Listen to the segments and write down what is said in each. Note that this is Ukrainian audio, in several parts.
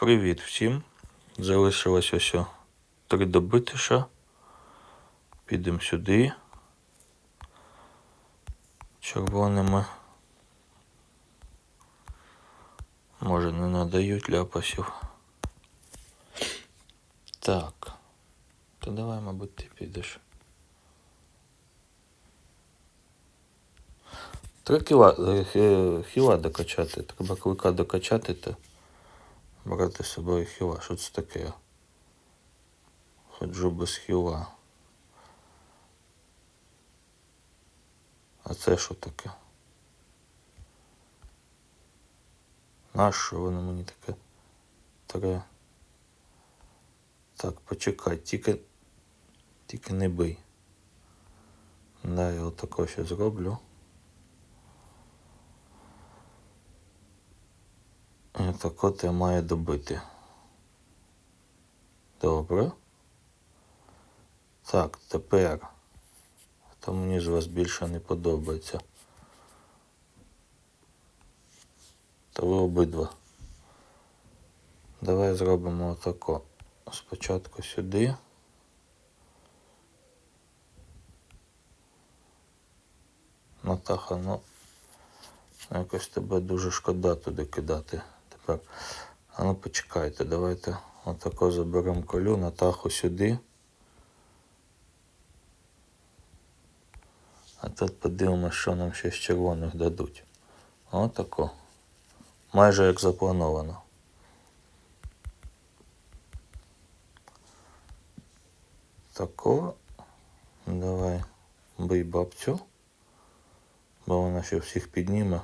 Привіт всім. Залишилось ось три добитиша. Підемо сюди. Червоними. Може не надають ляпасів. Так. То давай, мабуть, ти підеш. Три кіла, е, хіла докачати. Треба клика докачати та брати з собою хіла. Що це таке? Ходжу без хіла. А це що таке? Нащо воно мені таке? Таке. Так, почекай, тільки. Тільки не бий. Да, я отако ще зроблю. Так от я маю добити. Добре. Так, тепер. То мені з вас більше не подобається. Та ви обидва. Давай зробимо отако. Спочатку сюди. Натаха, ну якось тебе дуже шкода туди кидати тепер. А ну почекайте, давайте отако заберемо колю, Натаху сюди. А тут подивимося, що нам ще з червоних дадуть. Отако. Майже як заплановано. Тако. Давай бий бабцю. Бо вона ще всіх підніме.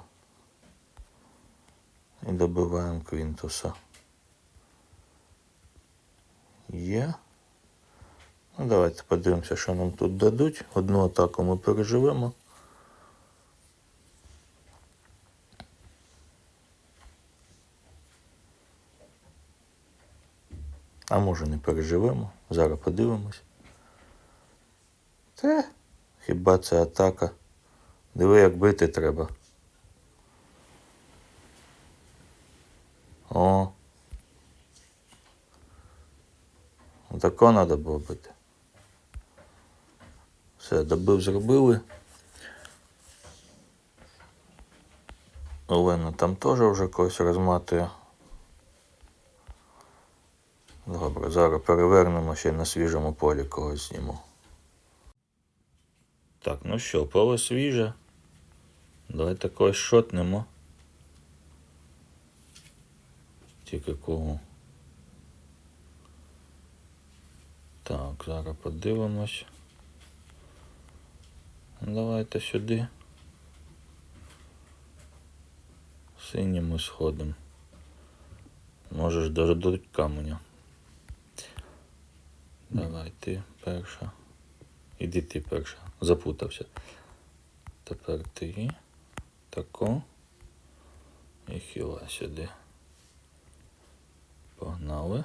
І добиваємо Квінтуса. Є. Ну, давайте подивимося, що нам тут дадуть. Одну атаку ми переживемо. А може не переживемо. Зараз подивимось. Те, хіба це атака? Диви, як бити треба. О. Тако треба було бити. Все, добив, зробили. Олена там теж вже когось розматує. Добре, зараз перевернемо ще на свіжому полі когось зніму. Так, ну що, поле свіже. Давайте когось шотнемо. Тільки кого. Так, зараз подивимось. Давайте сюди. Синім сходимо. Можеш дождуть каменя. Давай ти перша. Іди ти перша. Запутався. Тепер ти. Тако. І хіла сюди. Погнали.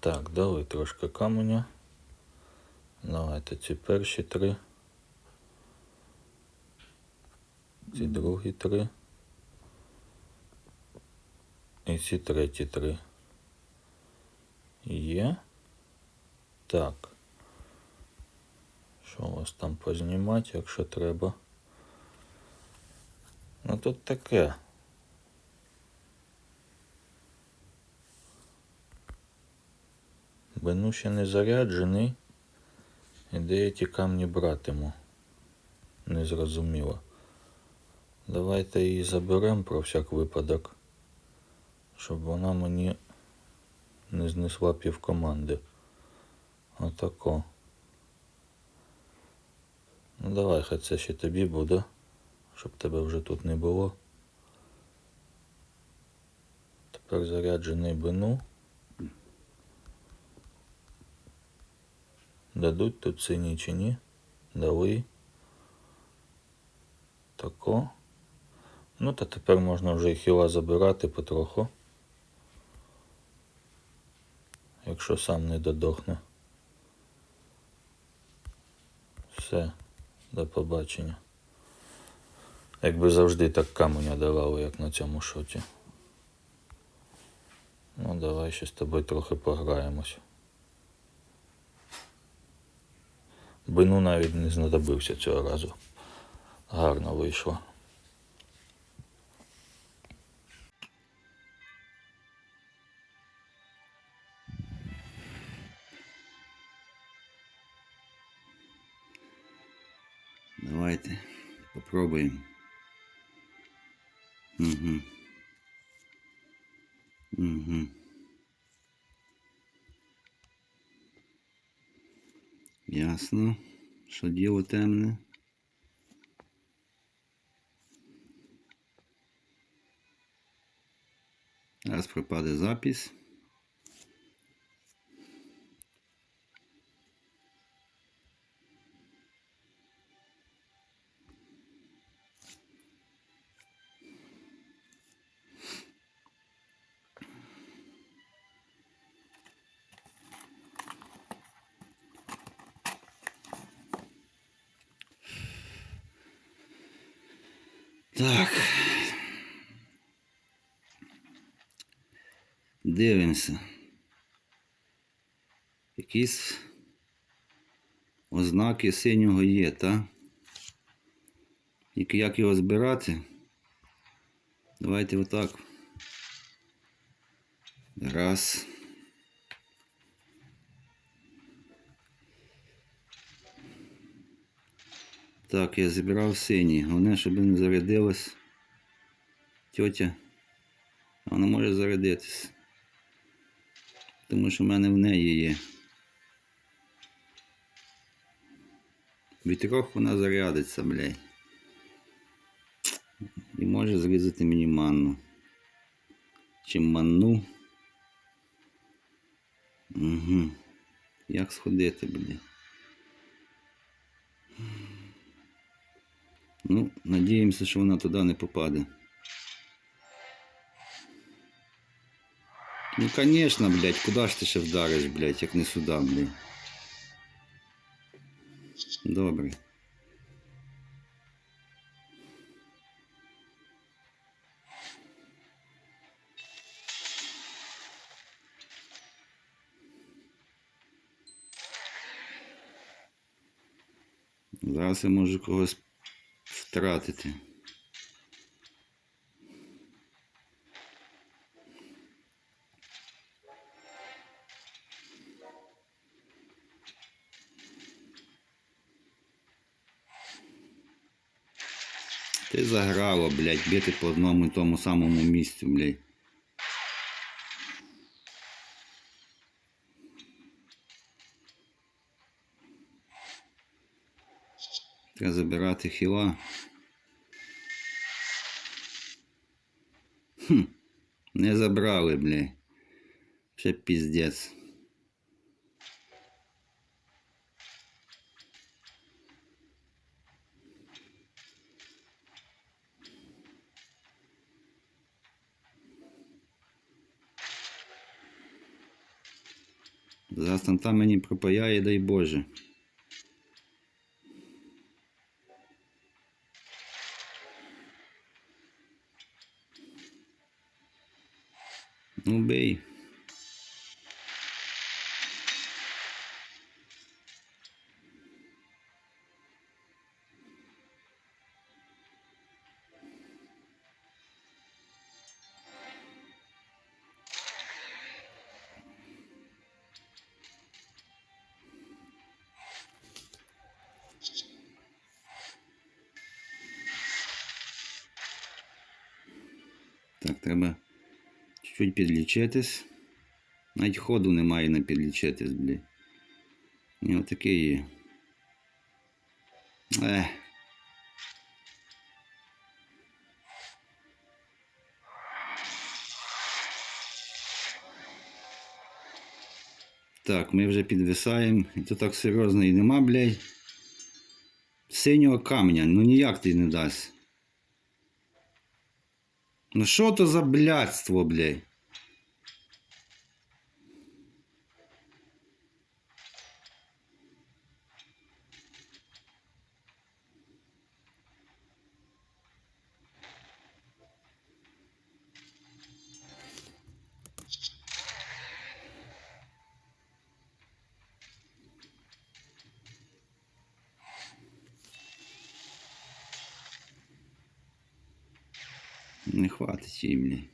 Так, дали трошки каменя. Давайте ці перші три. Ці другі три. І ці треті три. Є. Так. Що у вас там познімати, якщо треба? Ну тут таке. Бену ще не заряджений. І де я камні братиму? Незрозуміло. Давайте її заберемо про всяк випадок, щоб вона мені не знесла пів команди. Отако. Ну давай, хай це ще тобі буде, щоб тебе вже тут не було. Тепер заряджений бину. Дадуть тут сині чи ні? Дали. Тако. Ну та тепер можна вже і хіла забирати потроху. Якщо сам не додохне. Все, до побачення. Якби завжди так каменя давали, як на цьому шоті. Ну, давай ще з тобою трохи пограємось. Бину навіть не знадобився цього разу. Гарно вийшло. Давайте попробуємо. Угу. Угу. Ясно, що діло темне. Зараз пропаде запись. Так. Дивимося. Якісь ознаки синього є, та? Тільки як його збирати? Давайте отак. Раз. Так, я зібрав синій. Головне, щоб не зарядилась тьотя. Вона може зарядитись. Тому що в мене в неї є. Від трьох вона зарядиться, блядь. І може зрізати мені манну. Чи манну. Угу. Як сходити, блядь? Ну, надіємося, що вона туди не попаде. Ну, конечно, блядь, куди ж ти ще вдариш, блядь, як не сюди, блядь. Добре. Зараз я можу когось втратити. Ти заграло, блядь, бити по одному і тому самому місцю, блядь. Треба забирати хіла. Хм, не забрали, блядь. Ще піздець. Зараз там мені пропаяє, дай Боже. Ну, бей. Так, треба чуть-чуть підлічитись. Навіть ходу немає на підлічитись, блі. І отакий є. Ех. Так, ми вже підвисаємо. І то так серйозно і нема, блядь. Синього каменя, ну ніяк ти не дасть. Ну що то за блядство, блядь? Не хватить блядь.